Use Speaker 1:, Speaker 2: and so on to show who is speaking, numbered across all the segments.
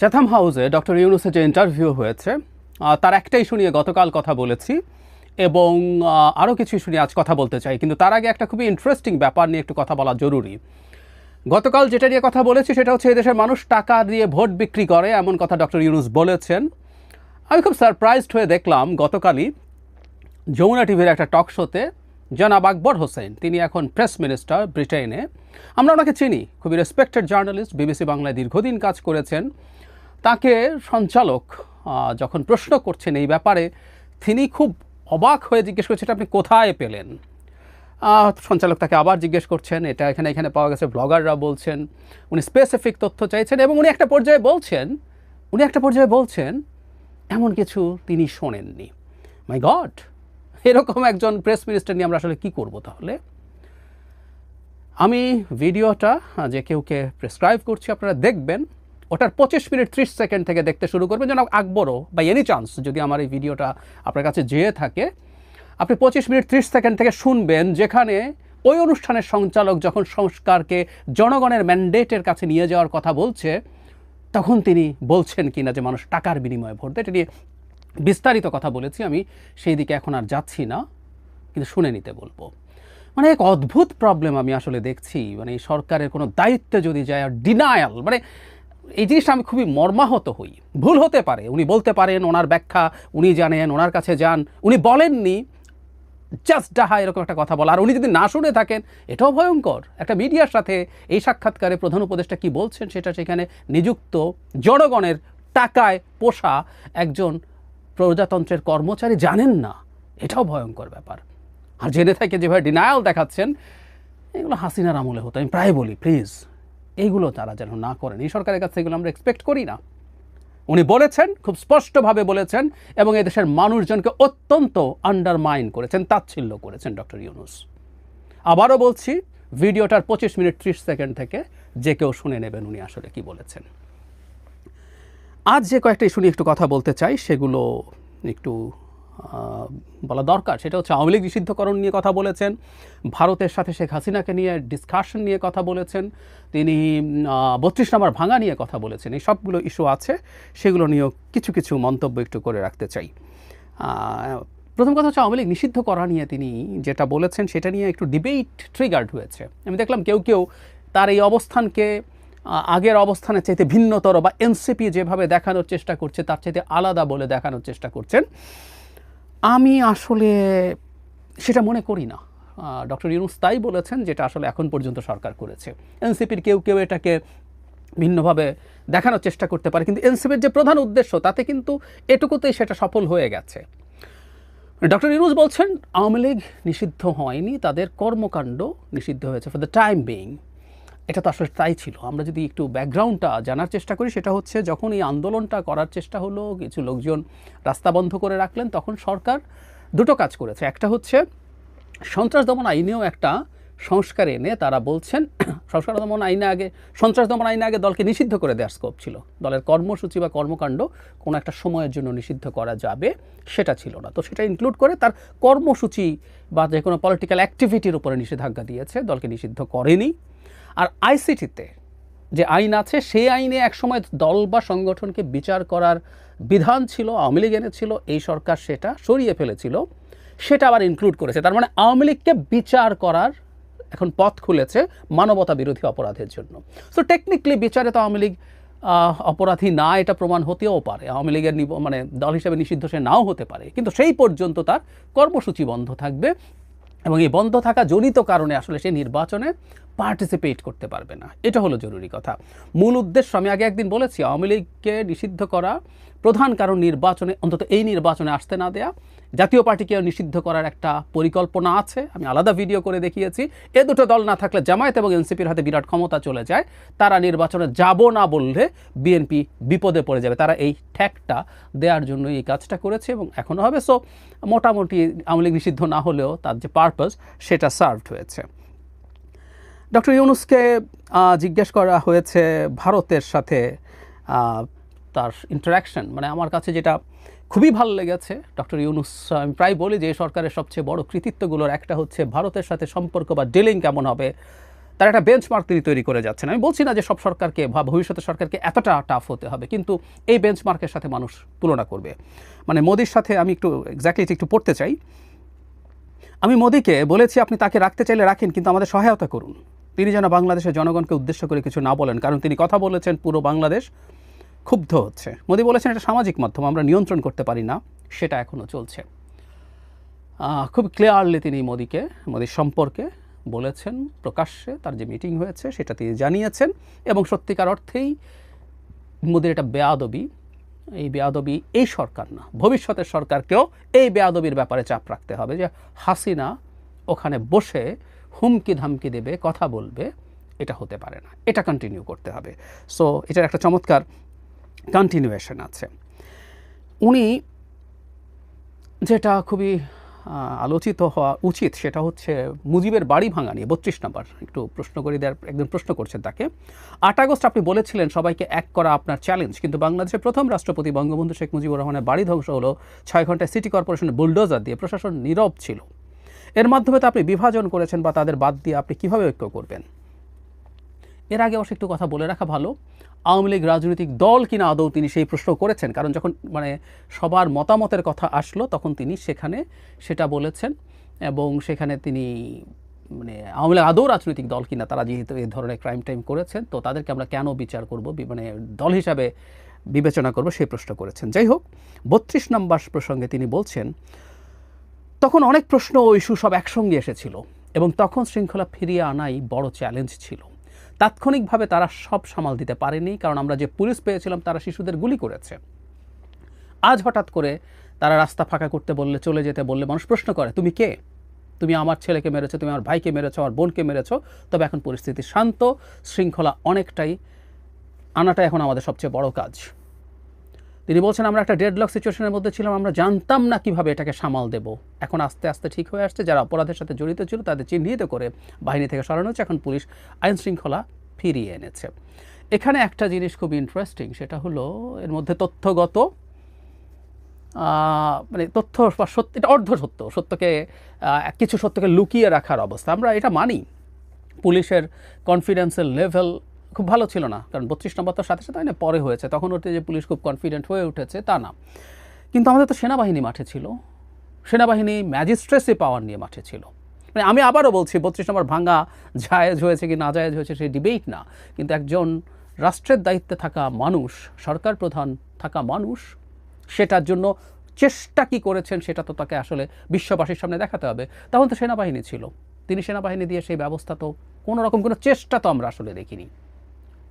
Speaker 1: Chatham হাউসে doctor ইউনুসের যে ইন্টারভিউ হয়েছে তার একটা ইস্যু নিয়ে গতকাল কথা বলেছি এবং আরও কিছু ইস্যু নিয়ে আজ কথা বলতে চাই। কিন্তু তার আগে একটা খুবই ইন্টারেস্টিং ব্যাপার নিয়ে একটু কথা বলা জরুরি। গতকাল যেটা নিয়ে কথা বলেছি সেটা হচ্ছে এদেশের মানুষ টাকা দিয়ে ভোট বিক্রি করে, এমন কথা ডক্টর ইউনুস বলেছেন। আমি খুব সারপ্রাইজড হয়ে দেখলাম গতকালই যমুনা টিভির একটা টক শোতে জনাব আকবর হোসেন, তিনি এখন প্রেস মিনিস্টার ব্রিটেনে আমরা ওনাকে চিনি, খুবই রেসপেক্টেড জার্নালিস্ট বিবিসি বাংলায় দীর্ঘদিন কাজ করেছেন। তাকে সঞ্চালক যখন প্রশ্ন করছেন এই ব্যাপারে, তিনি খুব অবাক হয়ে জিজ্ঞেস করছেন, "এটা আপনি কোথায় পেলেন? সঞ্চালক তাকে আবার জিজ্ঞেস করছেন, এটা এখানে এখানে পাওয়া গেছে। ব্লগাররা বলছেন, উনি স্পেসিফিক তথ্য চাইছেন এবং উনি একটা পর্যায়ে বলছেন, উনি একটা পর্যায়ে বলছেন, এমন কিছু তিনি শোনেননি। মাই গড এরকম একজন প্রেস মিনিস্টার নিয়ে আমরা আসলে কী করব তাহলে? আমি ভিডিওটা যে কেউকে প্রেসক্রাইব করছি, আপনারা দেখবেন। ওটার পঁচিশ মিনিট ত্রিশ সেকেন্ড থেকে দেখতে শুরু করবেন। যেন আকবরও বা এনি চান্স যদি আমার এই ভিডিওটা আপনার কাছে যেয়ে থাকে, আপনি পঁচিশ মিনিট ত্রিশ সেকেন্ড থেকে শুনবেন যেখানে ওই অনুষ্ঠানের সঞ্চালক যখন সংস্কারকে জনগণের ম্যান্ডেটের কাছে নিয়ে যাওয়ার কথা বলছে, তখন তিনি বলছেন কিনা যে মানুষ টাকার বিনিময়ে ভোট দেয়, এটা নিয়ে বিস্তারিত কথা বলেছি আমি। সেই দিকে এখন আর যাচ্ছি না, কিন্তু শুনে নিতে বলব। মানে এক অদ্ভুত প্রবলেম আমি আসলে দেখছি। মানে সরকারের কোনো দায়িত্বে যদি যায়, আর ডিনায়াল মানে এই জিনিসটা আমি খুবই মর্মাহত হই। ভুল হতে পারে, উনি বলতে পারেন, ওনার ব্যাখ্যা, উনি জানেন, ওনার কাছে যান, উনি বলেননি জাস্ট ডাহা এরকম একটা কথা বলা। আর উনি যদি না শুনে থাকেন, এটাও ভয়ঙ্কর। একটা মিডিয়ার সাথে এই সাক্ষাৎকারে প্রধান উপদেষ্টা কি বলছেন, সেটা সেখানে নিযুক্ত জনগণের টাকায় পোষা একজন প্রজাতন্ত্রের কর্মচারী জানেন না। এটাও ভয়ঙ্কর ব্যাপার। আর জেনে থেকে যেভাবে ডিনায়াল দেখাচ্ছেন, এগুলো হাসিনার আমলে হতো, আমি প্রায় বলি প্লিজ এইগুলো তারা যেন না করেন। এই সরকারের কাছে এগুলো আমরা এক্সপেক্ট করি না। উনি বলেছেন, খুব স্পষ্টভাবে বলেছেন এবং এদেশের মানুষজনকে অত্যন্ত আন্ডারমাইন করেছেন, তাচ্ছিল্য করেছেন ডক্টর ইউনুস। আবারও বলছি, ভিডিওটার পঁচিশ মিনিট ত্রিশ সেকেন্ড থেকে যে কেউ শুনে নেবেন উনি আসলে কি বলেছেন। আজ যে কয়েকটা ইস্যু নিয়ে একটু কথা বলতে চাই, সেগুলো একটু বলা দরকার, সেটা হচ্ছে আওয়ামী লীগ নিষিদ্ধকরণ নিয়ে কথা বলেছেন, ভারতের সাথে শেখ হাসিনাকে নিয়ে ডিসকাশন নিয়ে কথা বলেছেন, তিনি বত্রিশ নম্বর ভাঙা নিয়ে কথা বলেছেন, এই সবগুলো ইস্যু আছে, সেগুলো নিয়েও কিছু কিছু মন্তব্য একটু করে রাখতে চাই। প্রথম কথা হচ্ছে আওয়ামী লীগ নিষিদ্ধ করা নিয়ে তিনি যেটা বলেছেন, সেটা নিয়ে একটু ডিবেট ট্রিগার্ড হয়েছে। আমি দেখলাম কেউ কেউ তার এই অবস্থানকে আগের অবস্থানের চাইতে ভিন্নতর বা এনসিপি যেভাবে দেখানোর চেষ্টা করছে, তার চাইতে আলাদা বলে দেখানোর চেষ্টা করছেন। আমি আসলে সেটা মনে করি না। ডক্টর ইউনুস তাই বলেছেন যেটা আসলে এখন পর্যন্ত সরকার করেছে। এনসিপির কেউ কেউ এটাকে ভিন্নভাবে দেখানোর চেষ্টা করতে পারে, কিন্তু এনসিপির যে প্রধান উদ্দেশ্য, তাতে কিন্তু এটুকুতেই সেটা সফল হয়ে গেছে। ডক্টর ইউনুস বলছেন, আওয়ামী লীগ নিষিদ্ধ হয়নি, তাদের কর্মকাণ্ড নিষিদ্ধ হয়েছে ফর দ্য টাইম বিং এটা তো আসলে তাই ছিল। আমরা যদি একটু ব্যাকগ্রাউন্ডটা জানার চেষ্টা করি, সেটা হচ্ছে যখন এই আন্দোলনটা করার চেষ্টা হলো, কিছু লোকজন রাস্তা বন্ধ করে রাখলেন, তখন সরকার দুটো কাজ করেছে। একটা হচ্ছে সন্ত্রাস দমন আইনেও একটা সংস্কার এনে তারা বলছেন, সংস্কার দমন আইনে আগে, সন্ত্রাস দমন আইনে আগে দলকে নিষিদ্ধ করে দেওয়ার স্কোপ ছিল। দলের কর্মসূচি বা কর্মকাণ্ড কোনো একটা সময়ের জন্য নিষিদ্ধ করা যাবে, সেটা ছিল না। তো সেটা ইনক্লুড করে তার কর্মসূচি বা যে কোনো পলিটিক্যাল অ্যাক্টিভিটির উপরে নিষেধাজ্ঞা দিয়েছে, দলকে নিষিদ্ধ করেনি। আর আইসিটিতে যে আইন আছে, সেই আইনে একসময় দল বা সংগঠনকে বিচার করার বিধান ছিল, আওয়ামী লীগ এনেছিল, এই সরকার সেটা সরিয়ে ফেলেছিল, সেটা আবার ইনক্লুড করেছে। তার মানে আওয়ামী লীগকে বিচার করার এখন পথ খুলেছে মানবতা বিরোধী অপরাধের জন্য। সো টেকনিক্যালি বিচারে তো আওয়ামী লীগ অপরাধী না, এটা প্রমাণ হতেও পারে। আওয়ামী লীগের মানে দল হিসেবে নিষিদ্ধ সে নাও হতে পারে। কিন্তু সেই পর্যন্ত তার কর্মসূচি বন্ধ থাকবে এবং এই বন্ধ থাকা জনিত কারণে আসলে সে নির্বাচনে পার্টিসিপেট করতে পারবে না। এটা হলো জরুরি কথা। মূল উদ্দেশ্য, আমি আগে একদিন বলেছি, আওয়ামী লীগকে নিষিদ্ধ করা প্রধান কারণ নির্বাচনে, অন্তত এই নির্বাচনে আসতে না দেয়া। জাতীয় পার্টিকে নিষিদ্ধ করার একটা পরিকল্পনা আছে। আমি আলাদা ভিডিও করে দেখিয়েছি। এ দুটো দল না থাকলে জামায়াত এবং এনসিপির হাতে বিরাট ক্ষমতা চলে যায়। তারা নির্বাচনে যাব না বললে বিএনপি বিপদে পড়ে যাবে। তারা এই ঠ্যাকটা দেওয়ার জন্য এই কাজটা করেছে এবং এখনও হবে। সো মোটামুটি আওয়ামী লীগ নিষিদ্ধ না হলেও তার যে পারপাস সেটা সার্ভড হয়েছে। ডক্টর ইউনুসকে জিজ্ঞেস করা হয়েছে ভারতের সাথে তার ইন্টারাকশন মানে আমার কাছে যেটা খুবই ভালো লেগেছে, ডক্টর ইউনুস, আমি প্রায় বলি যে সরকারের সবচেয়ে বড় কৃতিত্বগুলোর একটা হচ্ছে ভারতের সাথে সম্পর্ক বা ডিলিং কেমন হবে, তার একটা বেঞ্চমার্ক তিনি তৈরি করে যাচ্ছেন। আমি বলছি না যে সব সরকারকে বা ভবিষ্যতের সরকারকে এতটা টাফ হতে হবে, কিন্তু এই বেঞ্চমার্কের সাথে মানুষ তুলনা করবে। মানে মোদির সাথে আমি একটু এক্স্যাক্টলি একটু পড়তে চাই। আমি মোদিকে বলেছি, আপনি তাকে রাখতে চাইলে রাখেন, কিন্তু আমাদের সহায়তা করুন। তিনি যেন বাংলাদেশের জনগণকে উদ্দেশ্য করে কিছু না বলেন, কারণ তিনি কথা বলেছেন, পুরো বাংলাদেশ ক্ষুব্ধ হচ্ছে। মোদি বলেছেন এটা সামাজিক মাধ্যম, আমরা নিয়ন্ত্রণ করতে পারি না, সেটা এখনও চলছে। খুব ক্লিয়ারলি তিনি মোদিকে, মোদির সম্পর্কে বলেছেন, প্রকাশ্যে তার যে মিটিং হয়েছে সেটা তিনি জানিয়েছেন এবং সত্যিকার অর্থেই মোদির এটা বেয়াদবি, এই বেয়াদবি এই সরকার না, ভবিষ্যতের সরকারকেও এই বেয়াদবির ব্যাপারে চাপ রাখতে হবে যে হাসিনা ওখানে বসে হুমকি ধামকি দেবে, কথা বলবে, এটা হতে পারে না, এটা কন্টিনিউ করতে হবে। সো এটার একটা চমৎকার কন্টিনিউয়েশন আছে। উনি যেটা খুবই আলোচিত হওয়া উচিত সেটা হচ্ছে মুজিবের বাড়ি ভাঙা নিয়ে, বত্রিশ নম্বর, একটু প্রশ্ন করে দেওয়ার একজন প্রশ্ন করছেন তাকে। আট আগস্ট আপনি বলেছিলেন সবাইকে এক করা আপনার চ্যালেঞ্জ কিন্তু বাংলাদেশের প্রথম রাষ্ট্রপতি বঙ্গবন্ধু শেখ মুজিবুর রহমানের বাড়ি ধ্বংস হলো ছয় ঘন্টায় সিটি কর্পোরেশনের বুলডোজার দিয়ে, প্রশাসন নীরব ছিল। এর মাধ্যমে তো আপনি বিভাজন করেছেন বা তাদের বাদ দিয়ে আপনি কীভাবে ঐক্য করবেন? এর আগে অবশ্য একটু কথা বলে রাখা ভালো। আওয়ামী লীগ রাজনৈতিক দল কিনা আদৌ তিনি সেই প্রশ্ন করেছেন, কারণ যখন মানে সবার মতামতের কথা আসলো, তখন তিনি সেখানে সেটা বলেছেন এবং সেখানে তিনি মানে আওয়ামী লীগ আদৌ রাজনৈতিক দল কিনা তারা যেহেতু এই ধরনের ক্রাইম টাইম করেছেন, তো তাদেরকে আমরা কেন বিচার করব মানে দল হিসাবে বিবেচনা করব সেই প্রশ্ন করেছেন। যাই হোক, বত্রিশ নম্বর প্রসঙ্গে তিনি বলছেন, তখন অনেক প্রশ্ন ও ইস্যু সব একসঙ্গে এসেছিল এবং তখন শৃঙ্খলা ফিরিয়ে আনাই বড় চ্যালেঞ্জ ছিল। তাৎক্ষণিকভাবে তারা সব সামাল দিতে পারেনি, কারণ আমরা যে পুলিশ পেয়েছিলাম তারা শিশুদের গুলি করেছে। আজ হঠাৎ করে তারা রাস্তা ফাঁকা করতে বললে, চলে যেতে বললে মানুষ প্রশ্ন করে, তুমি কে? তুমি আমার ছেলেকে মেরেছো, তুমি আমার ভাইকে মেরেছো, আমার বোনকে মেরেছো? তবে এখন পরিস্থিতি শান্ত, শৃঙ্খলা অনেকটাই আনাটা এখন আমাদের সবচেয়ে বড় কাজ। তিনি বলছেন, আমরা একটা ডেডলক সিচুয়েশনের মধ্যে ছিলাম, আমরা জানতাম না কীভাবে এটাকে সামাল দেব। এখন আস্তে আস্তে ঠিক হয়ে আসছে। যারা অপরাধের সাথে জড়িত ছিল, তাদের চিহ্নিত করে বাহিনী থেকে সরানো হচ্ছে। এখন পুলিশ আইন শৃঙ্খলা ফিরিয়ে এনেছে। এখানে একটা জিনিস খুব ইন্টারেস্টিং সেটা হলো এর মধ্যে তথ্যগত মানে তথ্য বা সত্য, এটা অর্ধ সত্য, সত্যকে কিছু সত্যকে লুকিয়ে রাখার অবস্থা। আমরা এটা মানি। পুলিশের কনফিডেন্সের লেভেল খুব ভালো ছিল না, কারণ বত্রিশ নম্বর তো সাথে সাথে পরে হয়েছে। তখন ওতে যে পুলিশ খুব কনফিডেন্ট হয়ে উঠেছে তা না। কিন্তু আমাদের তো সেনাবাহিনী মাঠে ছিল। সেনাবাহিনী ম্যাজিস্ট্রেসি পাওয়ার নিয়ে মাঠে ছিল। মানে আমি আবারও বলছি, বত্রিশ নম্বর ভাঙা জায়েজ হয়েছে কি না জায়েজ হয়েছে সেই ডিবেট না। কিন্তু একজন রাষ্ট্রের দায়িত্বে থাকা মানুষ, সরকার প্রধান থাকা মানুষ, সেটার জন্য চেষ্টা কি করেছেন সেটা তো তাকে আসলে বিশ্ববাসীর সামনে দেখাতে হবে। তখন তো সেনাবাহিনী ছিল। তিনি সেনাবাহিনী দিয়ে সেই ব্যবস্থা তো কোনো রকম কোনো চেষ্টা তো আমরা আসলে দেখিনি।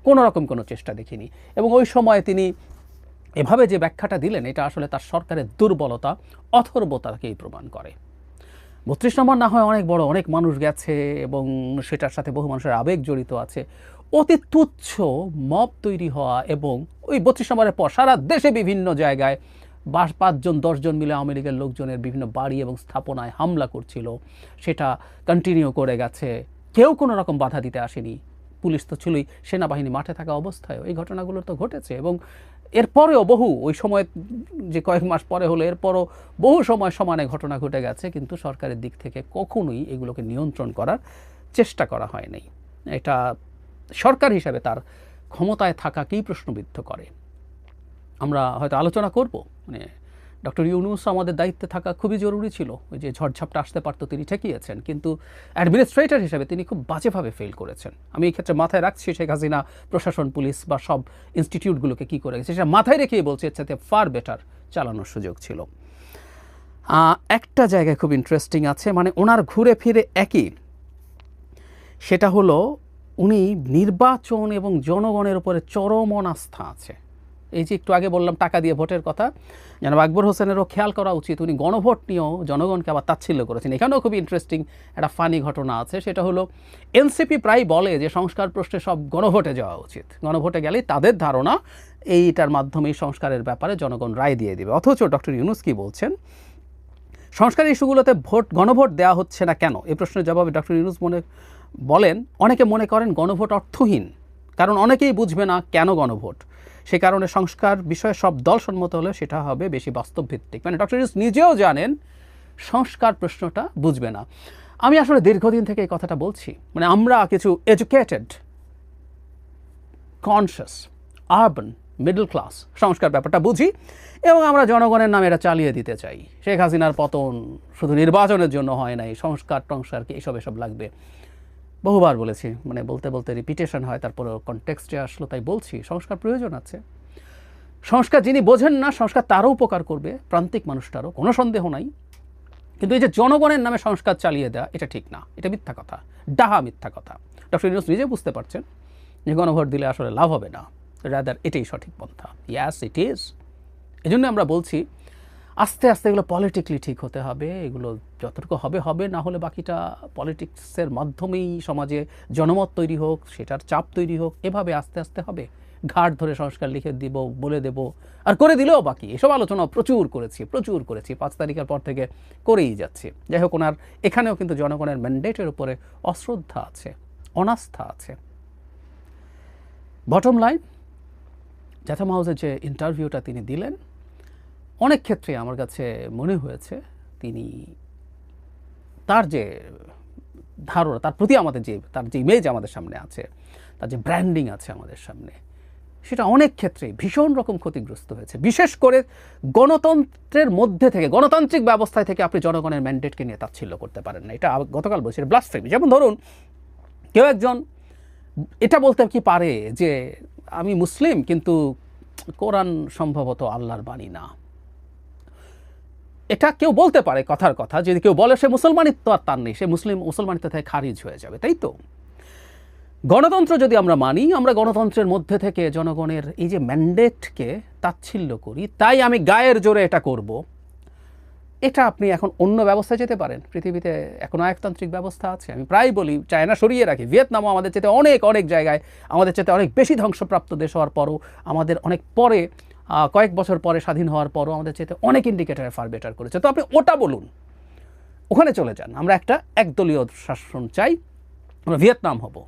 Speaker 1: কোনো রকম কোনো চেষ্টা দেখিনি। এবং ওই সময় তিনি এভাবে যে ব্যাখ্যাটা দিলেন, এটা আসলে তার সরকারের দুর্বলতা, অথর্বতাকেই প্রমাণ করে। বত্রিশ নম্বর না হয় অনেক বড়, অনেক মানুষ গেছে এবং সেটার সাথে বহু মানুষের আবেগ জড়িত আছে। অতি তুচ্ছ মব তৈরি হওয়া এবং ওই বত্রিশ নম্বরের পর সারা দেশে বিভিন্ন জায়গায় বা পাঁচজন, দশজন মিলে আওয়ামী লোকজনের বিভিন্ন বাড়ি এবং স্থাপনায় হামলা করছিল। সেটা কন্টিনিউ করে গেছে। কেউ কোনো রকম বাধা দিতে আসেনি। পুলিশ তো ছিলই, সেনাবাহিনী মাঠে থাকা অবস্থায় এই ঘটনাগুলো তো ঘটেছে এবং এরপরেও বহু, ওই সময় যে কয়েক মাস পরে হলো, এরপরও বহু সময় সমানে ঘটনা ঘটে গেছে, কিন্তু সরকারের দিক থেকে কখনোই এগুলোকে নিয়ন্ত্রণ করার চেষ্টা করা হয়নি। এটা সরকার হিসাবে তার ক্ষমতায় থাকাকেই প্রশ্নবিদ্ধ করে। আমরা হয়তো আলোচনা করব মানে ডক্টর ইউনুস আমাদের দায়িত্বে থাকা খুবই জরুরি ছিল। ওই যে ঝড়ঝাপটা আসতে পারতো তিনি ঠেকিয়েছেন, কিন্তু অ্যাডমিনিস্ট্রেটর হিসেবে তিনি খুব বাজেভাবে ফেল করেছেন। আমি এই ক্ষেত্রে মাথায় রাখছি শেখ হাসিনা, প্রশাসন, পুলিশ বা সব ইনস্টিটিউটগুলোকে কী করে গেছে, সেটা মাথায় রেখেই বলছে, এর ফার বেটার চালানোর সুযোগ ছিল। একটা জায়গায় খুব ইন্টারেস্টিং আছে মানে ওনার ঘুরে ফিরে একই। সেটা হলো উনি নির্বাচন এবং জনগণের উপরে চরম অনাস্থা আছে। এই যে একটু আগে বললাম টাকা দিয়ে ভোটের কথা যেন আকবর হোসেনেরও খেয়াল করা উচিত। উনি গণভোট নিয়েও জনগণকে আবার তাচ্ছিল্য করেছেন। এখানেও খুব ইন্টারেস্টিং একটা ফানি ঘটনা আছে। সেটা হলো, এনসিপি প্রায় বলে যে সংস্কার প্রশ্নে সব গণভোটে যাওয়া উচিত। গণভোটে গেলেই তাদের ধারণা এইটার মাধ্যমেই সংস্কারের ব্যাপারে জনগণ রায় দিয়ে দেবে। অথচ ডক্টর ইউনুস কি বলছেন? সংস্কার ইস্যুগুলোতে ভোট, গণভোট দেওয়া হচ্ছে না কেন? এই প্রশ্নের জবাবে ডক্টর ইউনুস মনে বলেন, অনেকে মনে করেন গণভোট অর্থহীন। কারণ অনেকেই বুঝবে না কেন গণভোট। সে কারণে সংস্কার বিষয়ে সব দল সম্মত হলে সেটা হবে বেশি বাস্তব ভিত্তিক মানে ডক্টর ইউনুস নিজেও জানেন সংস্কার প্রশ্নটা বুঝবে না। আমি আসলে দীর্ঘদিন থেকে এই কথাটা বলছি। মানে আমরা কিছু educated conscious urban middle class সংস্কার ব্যাপারটা বুঝি এবং আমরা জনগণের নামে এটা চালিয়ে দিতে চাই। শেখ হাসিনার পতন শুধু নির্বাচনের জন্য হয় নাই, সংস্কার টংস্কার কি এসব এসব লাগবে? বহুবার বলেছি মানে বলতে বলতে রিপিটেশন হয় তারপরে কনটেক্সটে আসলো, তাই বলছি, সংস্কার প্রয়োজন আছে। সংস্কার যিনি বোঝেন না, সংস্কার তারও উপকার করবে, প্রান্তিক মানুষটারও, কোনো সন্দেহ নাই। কিন্তু এই যে জনগণের নামে সংস্কার চালিয়ে দেওয়া এটা ঠিক না, এটা মিথ্যা কথা, ডাহা মিথ্যা কথা। ডক্টর ইউনুস নিজে বুঝতে পারছেন যে গণভোট দিলে আসলে লাভ হবে না রাদার এটাই সঠিক পন্থা। ইয়াস ইট ইজ এই জন্য আমরা বলছি আস্তে আস্তে এগুলো পলিটিকলি ঠিক হতে হবে, এগুলো যতটুকু হবে হবে, না হলে বাকিটা পলিটিক্সের মাধ্যমেই সমাজে জনমত তৈরি হোক, সেটার চাপ তৈরি হোক, এভাবে আস্তে আস্তে হবে। ঘাট ধরে সংস্কার লিখে দিব, বলে দেব, আর করে দিলেও বাকি। এসব আলোচনা প্রচুর করেছি প্রচুর করেছি, পাঁচ তারিখের পর থেকে করেই যাচ্ছি। যাই হোক, ওনার এখানেও কিন্তু জনগণের ম্যান্ডেটের উপরে অশ্রদ্ধা আছে, অনাস্থা আছে। বটম লাইন জ্যাথাম হাউসের যে ইন্টারভিউটা তিনি দিলেন অনেক ক্ষেত্রে আমার কাছে মনে হয়েছে তিনি তার যে ধারণা, তার প্রতি আমাদের যে, তার যে ইমেজ আমাদের সামনে আছে, তার যে ব্র্যান্ডিং আছে আমাদের সামনে, সেটা অনেক ক্ষেত্রে ভীষণ রকম ক্ষতিগ্রস্ত হয়েছে। বিশেষ করে গণতন্ত্রের মধ্যে থেকে, গণতান্ত্রিক ব্যবস্থায় থেকে আপনি জনগণের ম্যান্ডেটকে নিয়ে তাচ্ছিল্য করতে পারেন না। এটা গতকাল বলছি এটা ব্লাস্টফেমি যেমন ধরুন, কেউ একজন, এটা বলতে কি পারে যে, আমি মুসলিম, কিন্তু কোরআন সম্ভবত আল্লাহর বাণী না। এটা কেউ বলতে পারে কথার কথা। যদি কেউ বলে সে মুসলমানিত্ব আর তার নেই, সে মুসলিম মুসলমানিত্ব থেকে খারিজ হয়ে যাবে, তাই তো? গণতন্ত্র যদি আমরা মানি, আমরা গণতন্ত্রের মধ্যে থেকে জনগণের এই যে ম্যান্ডেটকে তাচ্ছিল্য করি, তাই আমি গায়ের জোরে এটা করব। এটা আপনি এখন অন্য ব্যবস্থায় যেতে পারেন। পৃথিবীতে এখন আয়কতান্ত্রিক ব্যবস্থা আছে। আমি প্রায় বলি, চায়না সরিয়ে রাখি। ভিয়েতনামও আমাদের চেতে অনেক অনেক জায়গায় আমাদের চেতে অনেক বেশি ধ্বংসপ্রাপ্ত দেশ হওয়ার পরও আমাদের অনেক পরে কয়েক বছর পরে স্বাধীন হওয়ার পরও আমাদের চেতে অনেক ইন্ডিকেটারে ফার বেটার করেছে। তো আপনি ওটা বলুন। ওখানে চলে যান। আমরা একটা একদলীয় শাসন চাই। আমরা ভিয়েতনাম হব।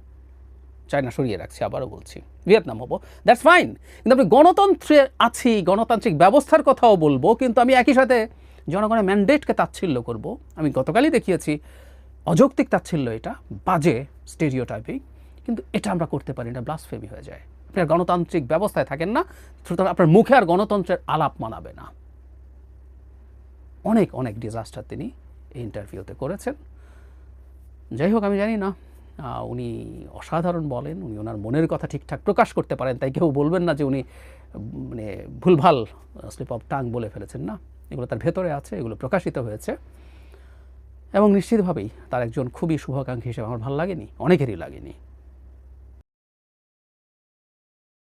Speaker 1: চায়না সরিয়ে রাখছি, আবারও বলছি। ভিয়েতনাম হব। দ্যাটস ফাইন কিন্তু আমি গণতন্ত্রে আছি, গণতান্ত্রিক ব্যবস্থার কথাও বলব, কিন্তু আমি একই সাথে জনগণের ম্যান্ডেটকে তাচ্ছিল্য করব। আমি গতকালই দেখিয়েছি, অযৌক্তিক তাচ্ছিল্য এটা, বাজে স্টেরিওটাইপিং কিন্তু এটা আমরা করতে পারি না ব্লাসফেমি হয়ে যায়। গণতান্ত্রিক ব্যবস্থায় থাকেন না, সুতরাং আপনার মুখে আর গণতন্ত্রের আলাপ মানাবে না। অনেক অনেক ডিজাস্টার তিনি এই ইন্টারভিউতে করেছেন। যাই হোক, আমি জানি না উনি অসাধারণ বলেন, উনি ওনার মনের কথা ঠিকঠাক প্রকাশ করতে পারেন, তাই কেউ বলবেন না যে উনি মানে ভুলভাল স্লিপ অফ টাং বলে ফেলেছেন, না। এগুলো তার ভেতরে আছে, এগুলো প্রকাশিত হয়েছে। এবং নিশ্চিতভাবেই তার একজন খুবই শুভাকাঙ্ক্ষী হিসেবে আমার ভালো লাগেনি, অনেকেরই লাগেনি।